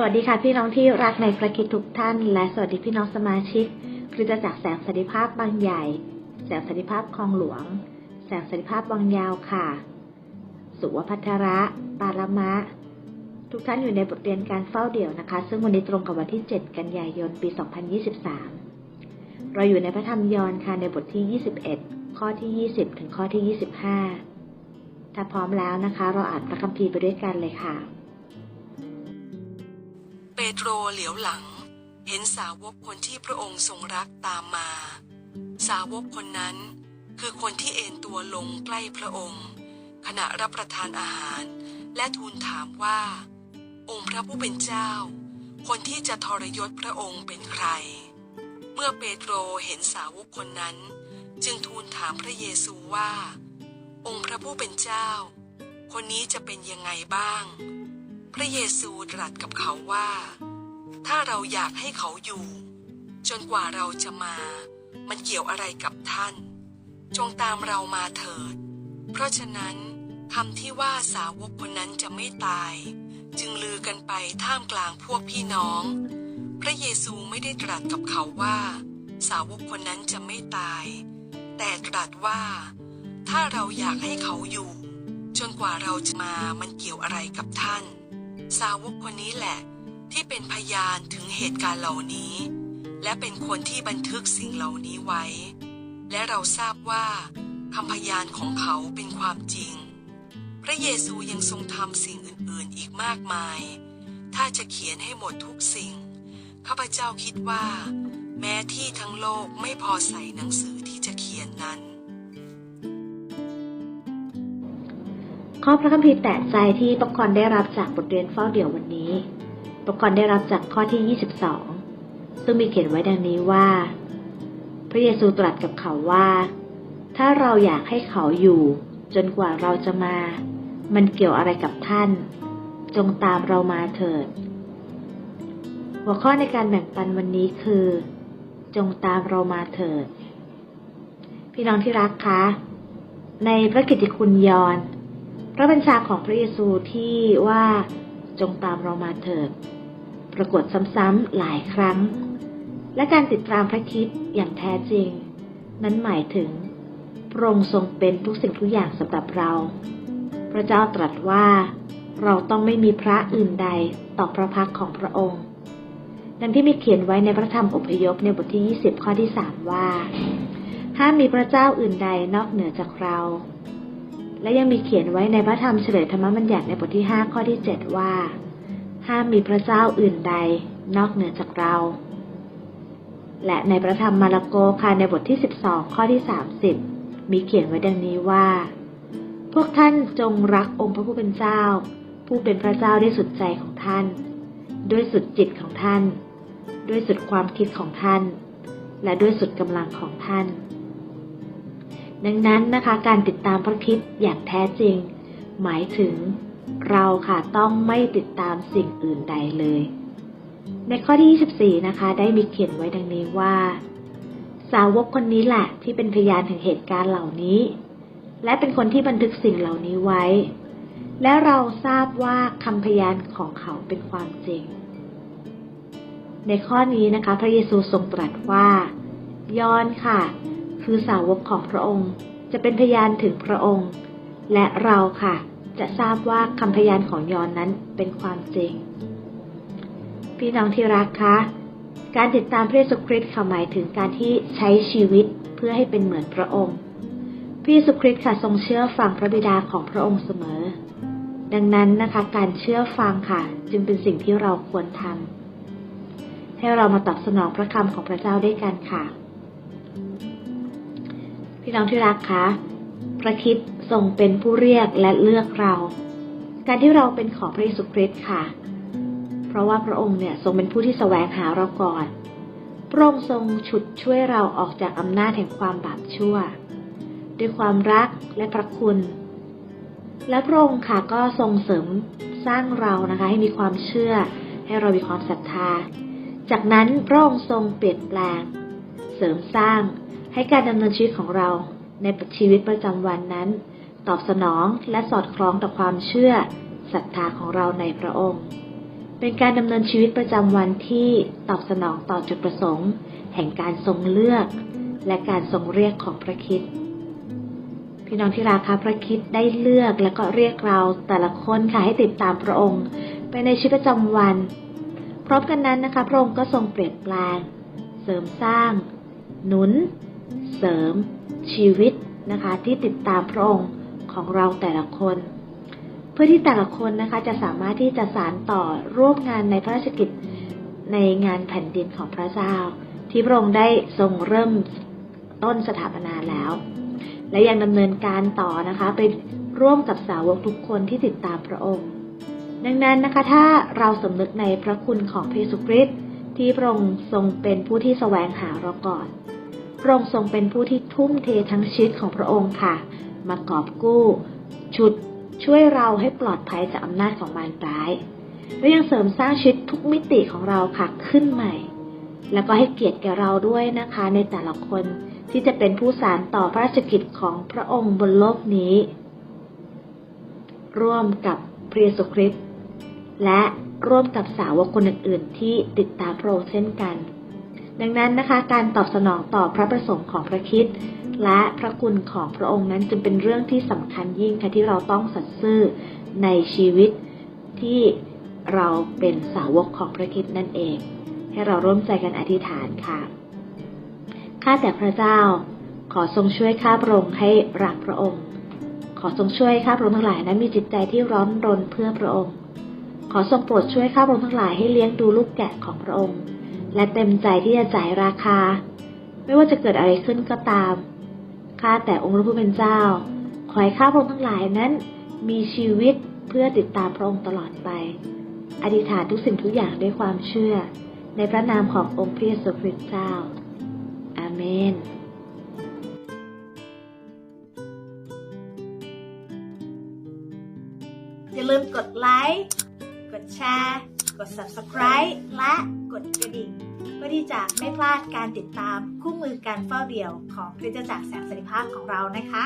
สวัสดีค่ะพี่น้องที่รักในพระคิดทุกท่าน และสวัสดีพี่น้องสมาชิกคริสตจักรแสงสันติภาพบางใหญ่ แสงสันติภาพคลองหลวง แสงสันติภาพบางยาวค่ะ สุวพัทระ ปารมะ ทุกท่านอยู่ในบทเรียนการเฝ้าเดี่ยวนะคะ ซึ่งวันนี้ตรงกับวันที่ 7 กันยายน ปี 2023 เราอยู่ในพระธรรมยอห์นค่ะในบทที่ 21 ข้อที่ 20 ถึงข้อที่ 25 ถ้าพร้อมแล้วนะคะ เราอ่านพระคัมภีร์ไปด้วยกันเลยค่ะ โตรเหลียวหลัง เห็นสาวกคนที่พระองค์ทรงรักตามมา สาวกคนนั้น คือคนที่เอนตัวลงใกล้พระองค์ ขณะรับประทานอาหาร และทูลถามว่า องค์พระผู้เป็นเจ้า คนที่จะทรยศพระองค์เป็นใคร เมื่อเปโตรเห็นสาวกคนนั้น จึงทูลถามพระเยซูว่า องค์พระผู้เป็นเจ้า คนนี้จะเป็นยังไงบ้าง ระเยซูตรัสกับเขาว่า ถ้าเราอยากให้เขาอยู่ จนกว่าเราจะมา มันเกี่ยวอะไรกับท่าน จงตามเรามาเถิด เพราะฉะนั้นคำที่ว่าสาวกคนนั้นจะไม่ตาย จึงลือกันไปท่ามกลางพวกพี่น้อง พระเยซูไม่ได้ตรัสกับเขาว่า สาวกคนนั้นจะไม่ตาย แต่ตรัสว่า ถ้าเราอยากให้เขาอยู่ จนกว่าเราจะมามันเกี่ยวอะไรกับท่าน สาวกคนนี้แหละ ที่เป็นพยานถึงเหตุการณ์เหล่านี้ และเป็นคนที่บันทึกสิ่งเหล่านี้ไว้ และเราทราบว่าคำพยานของเขาเป็นความจริง พระเยซูยังทรงทำสิ่งอื่นๆอีกมากมาย ถ้าจะเขียนให้หมดทุกสิ่ง ข้าพเจ้าคิดว่า แม้ที่ทั้งโลกไม่พอใส่หนังสือที่จะเขียนนั้น ข้อพระคัมภีร์แตะใจที่ปกรณ์ได้รับจากบทเรียนเฝ้าเดี่ยววันนี้ปกรณ์ได้รับจากข้อที่ 22 ซึ่งมีเขียนไว้ดังนี้ว่า พระเยซูตรัสกับเขาว่า ถ้าเราอยากให้เขาอยู่ จนกว่าเราจะมา มันเกี่ยวอะไรกับท่าน จงตามเรามาเถิด หัวข้อในการแบ่งปันวันนี้คือ จงตามเรามาเถิด พี่น้องที่รักคะ ในพระกิตติคุณยอน ระบัญชาของพระเยซูที่ว่าจงตามเรามาเถิด ปรากฏซ้ำๆหลายครั้ง และการติดตามพระคิดอย่างแท้จริง นั้นหมายถึงพระองค์ทรงเป็นทุกสิ่งทุกอย่างสำหรับเรา พระเจ้าตรัสว่าเราต้องไม่มีพระอื่นใดต่อพระพักของพระองค์ ดังที่มีเขียนไว้ในพระธรรมอพยพในบทที่ 20 ข้อที่ 3 ว่าห้ามมีพระเจ้าอื่นใดนอกเหนือจากเรา และยังมีเขียนไว้ในพระธรรมเฉลยธรรมบัญญัติในบทที่ 5 ข้อที่ 7 ว่า ห้ามมีพระเจ้าอื่นใดนอกเหนือจากเรา และในพระธรรมมาระโกค่ะในบทที่ 12 ข้อที่ 30 มีเขียนไว้ดังนี้ว่า พวกท่านจงรักองค์พระผู้เป็นเจ้า ผู้เป็นพระเจ้าด้วยสุดใจของท่าน ด้วยสุดจิตของท่าน ด้วยสุดความคิดของท่าน และด้วยสุดกำลังของท่าน ดังนั้นนะคะ การติดตามพระคิดอย่างแท้จริง หมายถึงเราค่ะต้องไม่ติดตามสิ่งอื่นใดเลย ในข้อที่ 24 นะคะ ได้มีเขียนไว้ดังนี้ว่า สาวกคนนี้แหละที่เป็นพยานถึงเหตุการณ์เหล่านี้ และเป็นคนที่บันทึกสิ่งเหล่านี้ไว้ และเราทราบว่าคำพยานของเขาเป็นความจริง ในข้อนี้นะคะ พระเยซูทรงตรัสว่า ยอนค่ะ คือสาวกของพระองค์ จะเป็นพยานถึงพระองค์ และเราค่ะ จะทราบว่าคำพยานของยอนนั้นเป็นความจริง พี่น้องที่รักคะการติดตามพระเยซูคริสต์ค่ะหมายถึงการที่ใช้ชีวิตเพื่อให้เป็นเหมือนพระองค์พระเยซูคริสต์ค่ะทรงเชื่อฟังพระบิดาของพระองค์เสมอ ดังนั้นนะคะ การเชื่อฟังค่ะ จึงเป็นสิ่งที่เราควรทำให้เรามาตอบสนองพระคำของพระเจ้าด้วยกันค่ะ พี่น้องที่รักคะพระคิดทรงเป็นผู้เรียกและเลือกเรา การที่เราเป็นของพระเยซูคริสต์ค่ะ เพราะว่าพระองค์เนี่ยทรงเป็นผู้ที่แสวงหาเราก่อน พระองค์ทรงฉุดช่วยเราออกจากอำนาจแห่งความบาปชั่ว ด้วยความรักและพระคุณ และพระองค์ค่ะก็ทรงเสริมสร้างเรานะคะ ให้มีความเชื่อ ให้เรามีความศรัทธา จากนั้นพระองค์ทรงเปลี่ยนแปลง เสริมสร้าง ให้การดำเนินชีวิตของเราในชีวิตประจำวันนั้น ตอบสนองและสอดคล้องต่อความเชื่อศรัทธาของเราในพระองค์ เป็นการดำเนินชีวิตประจำวันที่ตอบสนองต่อจุดประสงค์ แห่งการทรงเลือก และการทรงเรียกของพระคิดพี่น้องที่ราคาพระคิดได้เลือกและก็เรียกเราแต่ละคนค่ะให้ติดตามพระองค์ ไปในชีวิตประจำวัน พร้อมกันนั้นนะคะ พระองค์ก็ทรงเปลี่ยนแปลง เสริมสร้าง หนุน เสริมชีวิตนะคะ ที่ติดตามพระองค์ของเราแต่ละคน เพื่อที่แต่ละคนนะคะจะสามารถที่จะสานต่อร่วมงานในพระราชกิจในงานแผ่นดินของพระเจ้า ที่พระองค์ได้ทรงเริ่มต้นสถาปนาแล้ว และยังดำเนินการต่อนะคะ ไปร่วมกับสาวกทุกคนที่ติดตามพระองค์ ดังนั้นนะคะถ้าเราสำนึกในพระคุณของพระเยซูคริสต์ที่พระองค์ทรงเป็นผู้ที่แสวงหาเราก่อน พระองค์ทรงเป็นผู้ที่ทุ่มเททั้งชีวิตของพระองค์ค่ะ มากอบกู้ชุดช่วยเราให้ปลอดภัยจากอำนาจของมารร้ายและยังเสริมสร้างชีวิตทุกมิติของเราค่ะขึ้นใหม่ แล้วก็ให้เกียรติแก่เราด้วยนะคะ ในแต่ละคนที่จะเป็นผู้สานต่อพระราชกิจของพระองค์บนโลกนี้ ร่วมกับพระเยซูคริสต์และร่วมกับสาวกคนอื่นๆ ที่ติดตามพระองค์เช่นกัน ดังนั้นนะคะ การตอบสนองต่อพระประสงค์ของพระคิดและพระคุณของพระองค์นั้นจึงเป็นเรื่องที่สำคัญยิ่งค่ะที่เราต้องสัตย์ซื่อในชีวิตที่เราเป็นสาวกของพระคิดนั่นเอง ให้เราร่วมใจกันอธิษฐานค่ะข้าแต่พระเจ้า ขอทรงช่วยข้าพระองค์ให้รักพระองค์ ขอทรงช่วยข้าพระองค์ทั้งหลายนั้นมีจิตใจที่ร้อนรนเพื่อพระองค์ ขอทรงโปรดช่วยข้าพระองค์ทั้งหลายให้เลี้ยงดูลูกแกะของพระองค์ และเต็มใจที่จะจ่ายราคา ไม่ว่าจะเกิดอะไรขึ้นก็ตาม ข้าแต่องค์พระผู้เป็นเจ้า ขอให้ข้าพระองค์ทั้งหลายนั้น มีชีวิตเพื่อติดตามพระองค์ตลอดไป อธิษฐานทุกสิ่งทุกอย่างด้วยความเชื่อ ในพระนามขององค์พระเยซูคริสต์เจ้า อาเมนอย่าลืมกดไลค์ กดแชร์ กด subscribe และ กดกระดิ่ง เพื่อที่จะไม่พลาดการติดตามคู่มือการเฝ้าเดี่ยวของคริสตจักรแสงสันติภาพของเรานะคะ